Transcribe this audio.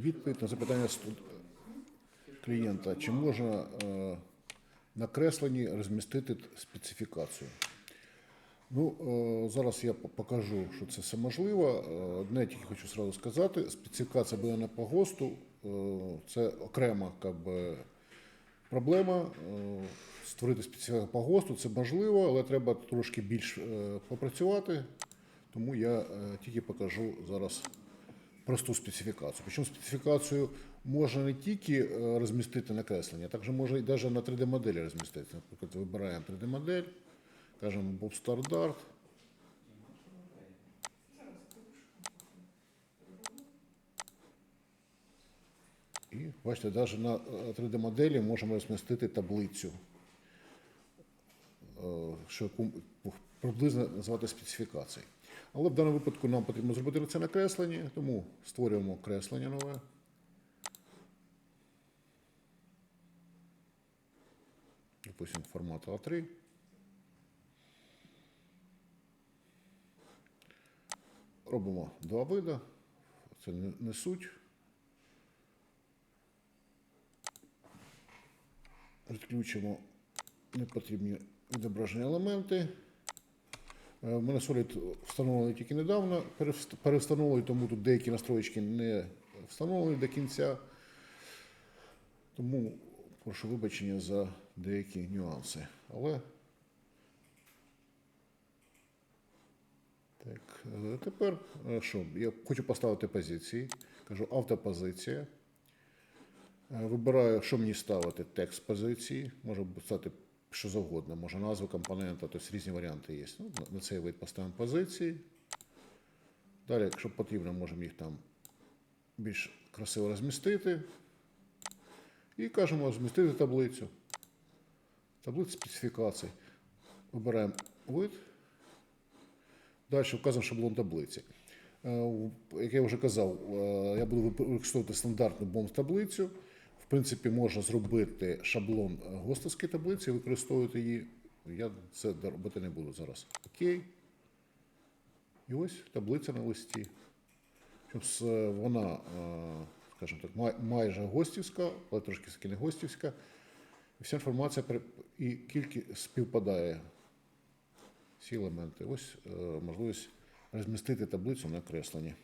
Відповідь на запитання клієнта, чи можна е, на кресленні розмістити специфікацію. Ну, е, зараз я покажу, що це все можливо. Е, Одне тільки хочу сразу сказати: специфікація буде не по ГОСТу, це окрема би, проблема. Створити специфікацію по ГОСТу це можливо, але треба трошки більш попрацювати. Тому я тільки покажу зараз просту специфікацію. Причому специфікацію можна не тільки е, розмістити на кресленні, а також можна і навіть на 3D-моделі розмістити. Наприклад, вибираємо 3D-модель, кажемо Bob Standard. І бачите, навіть на е, 3D-моделі можемо розмістити таблицю, е, що приблизно називати специфікацією. Але в даному випадку нам потрібно зробити це на кресленні, тому створюємо креслення нове. Допустим, формат А3. Робимо два види. Це не суть. Відключимо непотрібні відображені елементи. Е, мене Solid встановлений тільки недавно, перевст- перевстановлений, тому тут деякі настройки не встановлені до кінця. Тому прошу вибачення за деякі нюанси. Але так, е, тепер е, що? Я хочу поставити позиції. Кажу автопозиція. Вибираю, що мені ставити, текст позиції. Може стати що завгодно, може назва компонента, тобто різні варіанти є. Ну, на- цей вид поставимо позиції. Далі, якщо потрібно, можемо їх там більш красиво розмістити. І кажемо розмістити таблицю. Таблиця специфікацій. Вибираємо вид. Далі вказуємо шаблон таблиці. Е, Як я вже казав, е, я буду використовувати стандартну бомб-таблицю. В принципі, можна зробити шаблон е, гостовської таблиці, використовувати її. Я це робити не буду зараз. Окей. І ось таблиця на листі. Вона, е, скажімо так, майже гостівська, але трошки не гостівська. Вся інформація і кількість співпадає. Всі елементи. Ось е, можливість розмістити таблицю на кресленні.